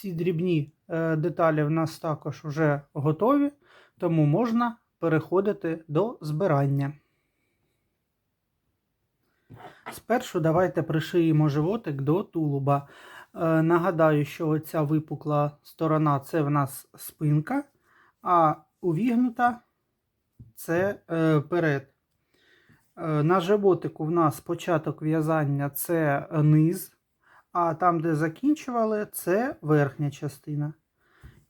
Всі дрібні е, деталі в нас також вже готові, тому можна переходити до збирання. Спершу давайте пришиємо животик до тулуба. Е, Нагадаю, що оця випукла сторона це в нас спинка, а увігнута це е, перед. На животику в нас початок в'язання це низ, а там, де закінчували, це верхня частина.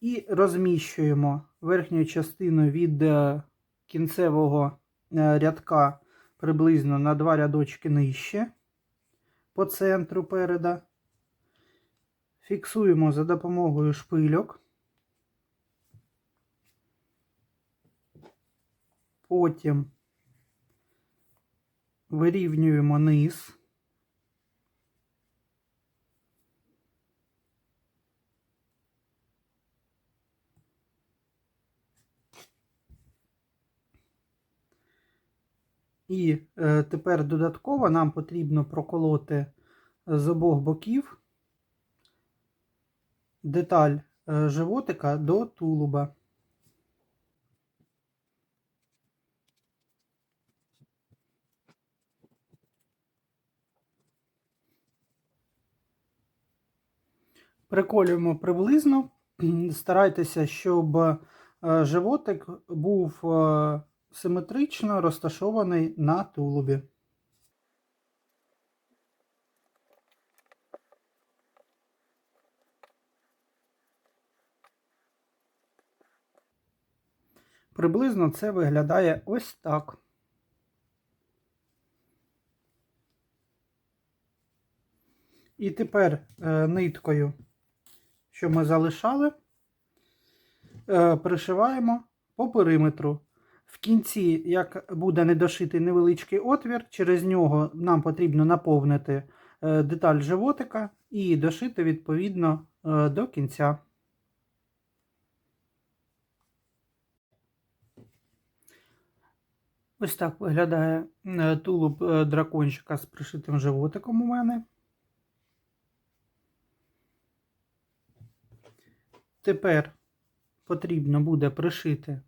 І розміщуємо верхню частину від е, кінцевого е, рядка приблизно на два рядочки нижче по центру переда. Фіксуємо за допомогою шпильок. Потім вирівнюємо низ. І е, тепер додатково нам потрібно проколоти з обох боків деталь е, животика до тулуба. Приколюємо приблизно. Старайтеся, щоб е, животик був е, симетрично розташований на тулубі. Приблизно це виглядає ось так. І тепер е, ниткою, що ми залишали, е, пришиваємо по периметру. В кінці, як буде недошитий невеличкий отвір, через нього нам потрібно наповнити е, деталь животика і дошити відповідно е, до кінця. Ось так виглядає е, тулуб дракончика з пришитим животиком у мене. Тепер потрібно буде пришити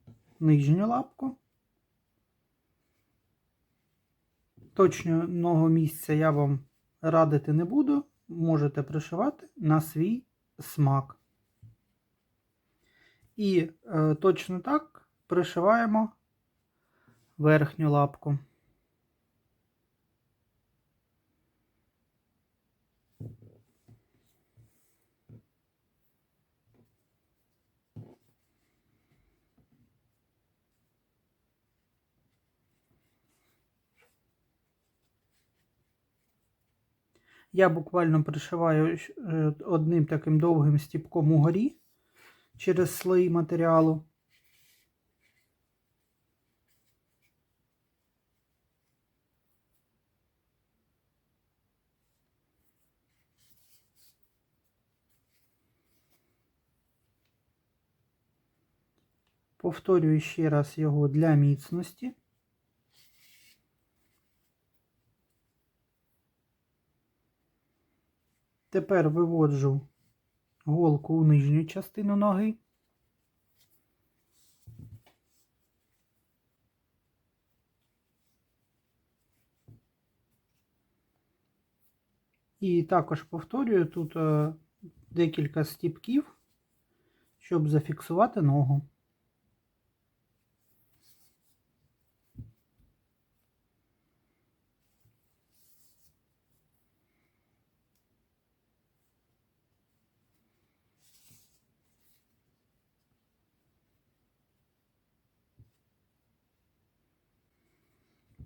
нижню лапку. Точного місця я вам радити не буду, можете пришивати на свій смак. І е, точно так пришиваємо верхню лапку. Я буквально пришиваю е, одним таким довгим стіпком угорі через слої матеріалу. Повторюю ще раз його для міцності. Тепер виводжу голку у нижню частину ноги. І також повторюю тут е, декілька стіпків, щоб зафіксувати ногу.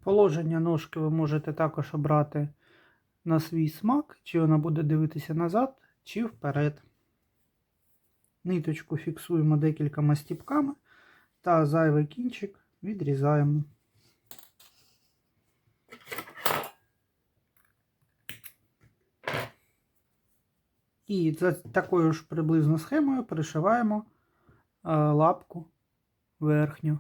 Положення ножки ви можете також обрати на свій смак, чи вона буде дивитися назад, чи вперед. Ниточку фіксуємо декількома стіпками та зайвий кінчик відрізаємо. І за такою ж приблизно схемою пришиваємо е, лапку верхню.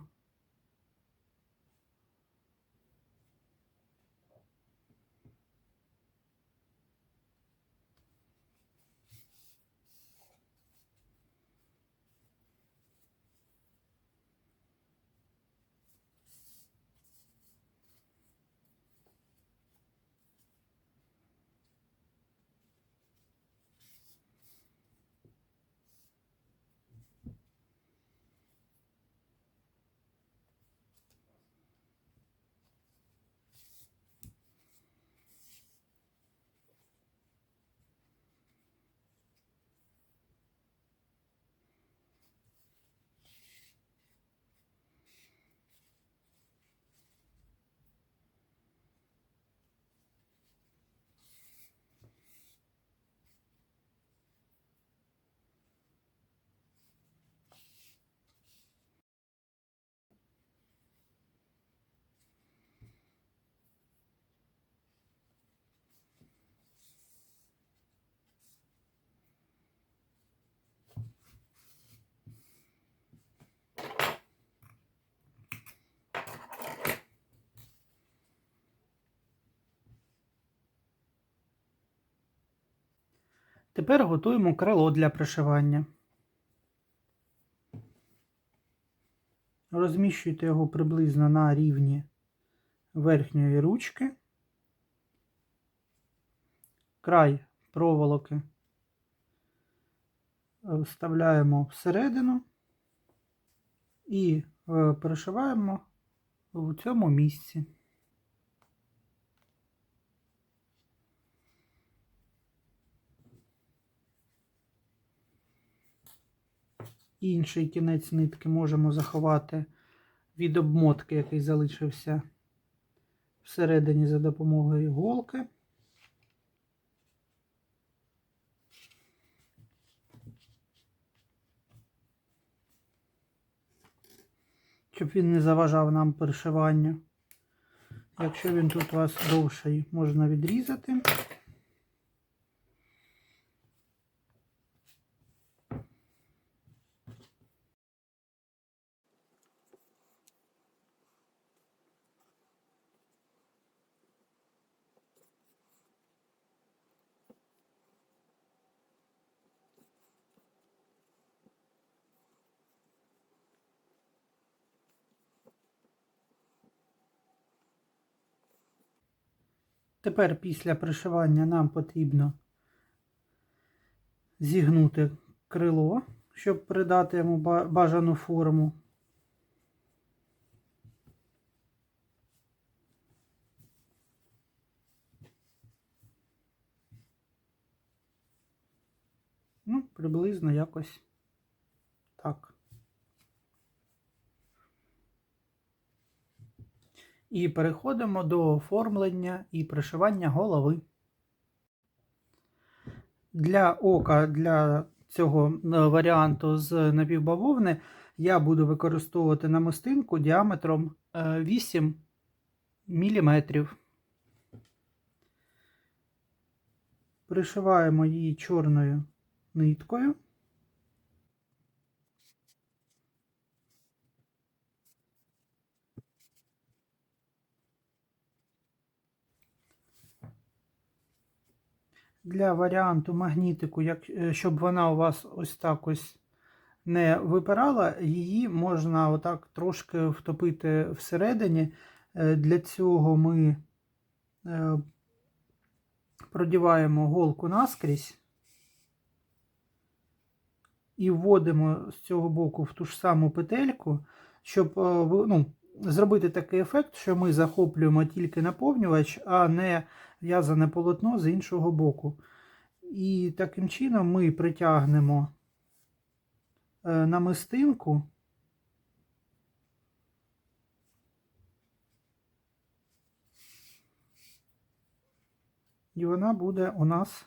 Тепер готуємо крило для пришивання. Розміщуйте його приблизно на рівні верхньої ручки. Край проволоки вставляємо всередину і е, перешиваємо в цьому місці. Інший кінець нитки можемо заховати від обмотки, який залишився всередині за допомогою голки. Щоб він не заважав нам перешиванню. Якщо він тут у вас довший, можна відрізати. Тепер після пришивання нам потрібно зігнути крило, щоб придати йому бажану форму. Ну, приблизно якось так. І переходимо до оформлення і пришивання голови. Для ока, для цього е, варіанту з напівбавовни я буду використовувати намистинку діаметром е, 8 мм. Пришиваємо її чорною ниткою. Для варіанту магнітику, як, е, щоб вона у вас ось так ось не випирала, її можна отак трошки втопити всередині. Е, Для цього ми е, продіваємо голку наскрізь і вводимо з цього боку в ту ж саму петельку, щоб ну, зробити такий ефект, що ми захоплюємо тільки наповнювач, а не в'язане полотно з іншого боку. І таким чином ми притягнемо е, намистинку. І вона буде у нас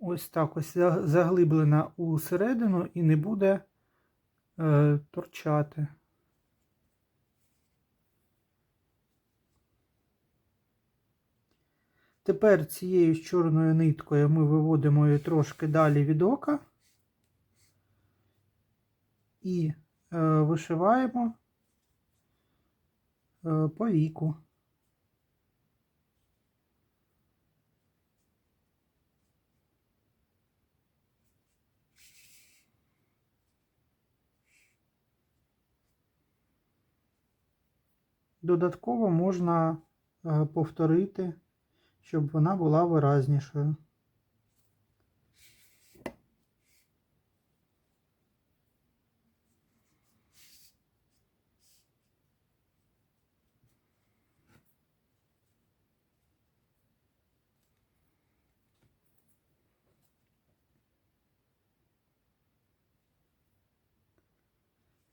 ось так ось заглиблена у середину і не буде е, торчати. Тепер цією чорною ниткою ми виводимо її трошки далі від ока і е, вишиваємо е, по віку. Додатково можна е, повторити, щоб вона була виразнішою.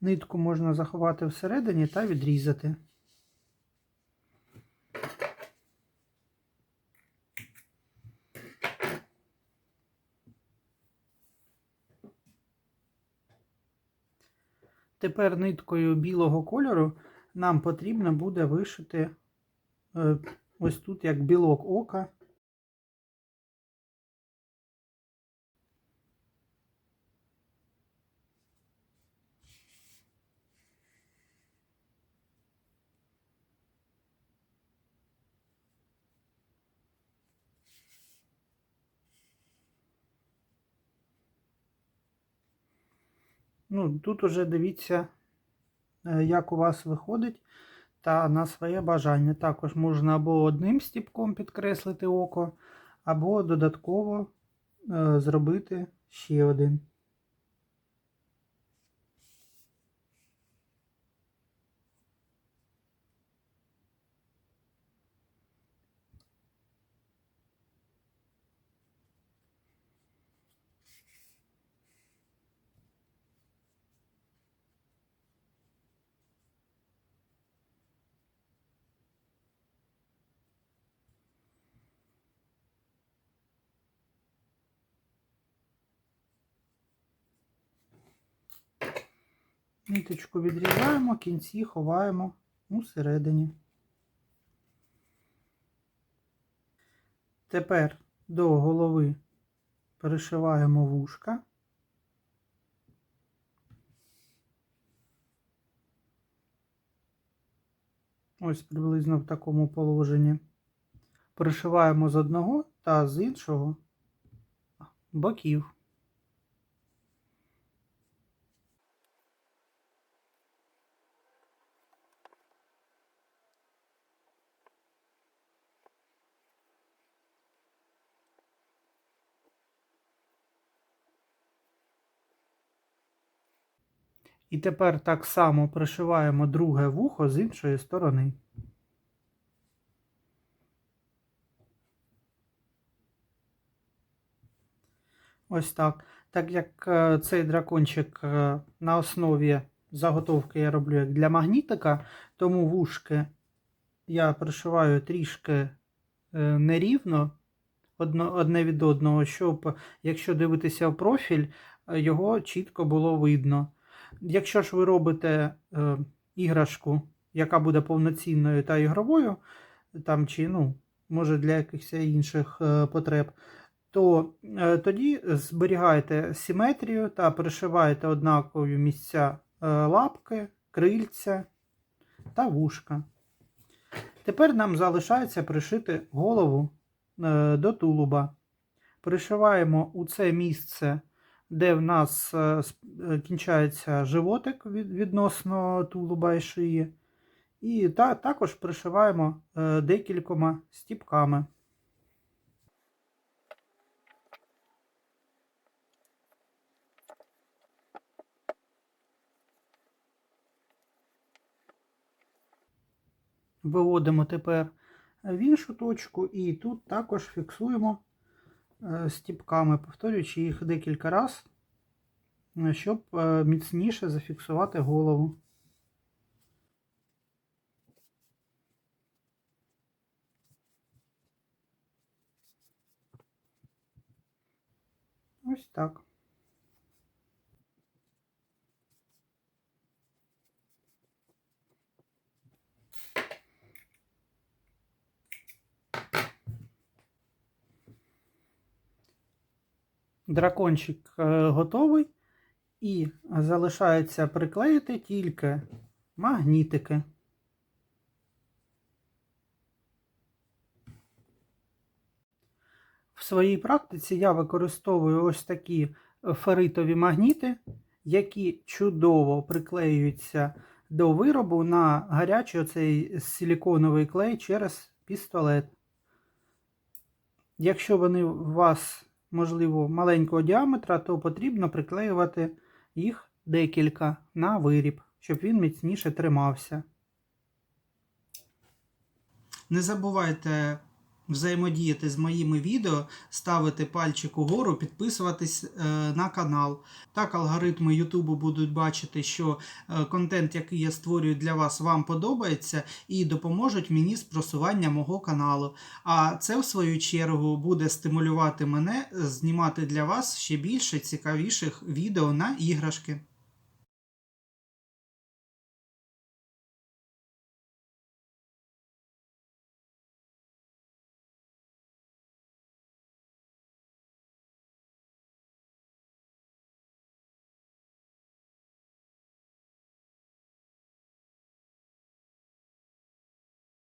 Нитку можна заховати всередині та відрізати. Тепер ниткою білого кольору нам потрібно буде вишити е, ось тут як білок ока. Ну, тут уже дивіться, е, як у вас виходить, та на своє бажання. Також можна або одним стіпком підкреслити око, або додатково е, зробити ще один. Ниточку відрізаємо, кінці ховаємо усередині. Тепер до голови перешиваємо вушка. Ось приблизно в такому положенні. Пришиваємо з одного та з іншого боків. І тепер так само пришиваємо друге вухо з іншої сторони. Ось так. Так як е, цей дракончик е, на основі заготовки я роблю як для магнітика, тому вушки я пришиваю трішки е, нерівно одне від одного, щоб, якщо дивитися в профіль, його чітко було видно. Якщо ж ви робите е, іграшку, яка буде повноцінною та ігровою, там чи ну, може для якихось інших е, потреб, то е, тоді зберігайте симетрію та пришиваєте однакові місця е, лапки, крильця та вушка. Тепер нам залишається пришити голову е, до тулуба. Пришиваємо у це місце, де в нас е, е, кінчається животик відносно тулуба і шиї. І та, також пришиваємо е, декількома стіпками. Виводимо тепер в іншу точку і тут також фіксуємо стіпками, повторюючи їх декілька разів, щоб е, міцніше зафіксувати голову. Ось так. Дракончик е, готовий і залишається приклеїти тільки магнітики. В своїй практиці я використовую ось такі феритові магніти, які чудово приклеюються до виробу на гарячий оцей силіконовий клей через пістолет. Якщо вони у вас, можливо, маленького діаметра, то потрібно приклеювати їх декілька на виріб, щоб він міцніше тримався. Не забувайте взаємодіяти з моїми відео, ставити пальчик угору, підписуватись е, на канал. Так алгоритми Ютубу будуть бачити, що е, контент, який я створюю для вас, вам подобається, і допоможуть мені з просуванням мого каналу. А це, в свою чергу, буде стимулювати мене знімати для вас ще більше цікавіших відео на іграшки.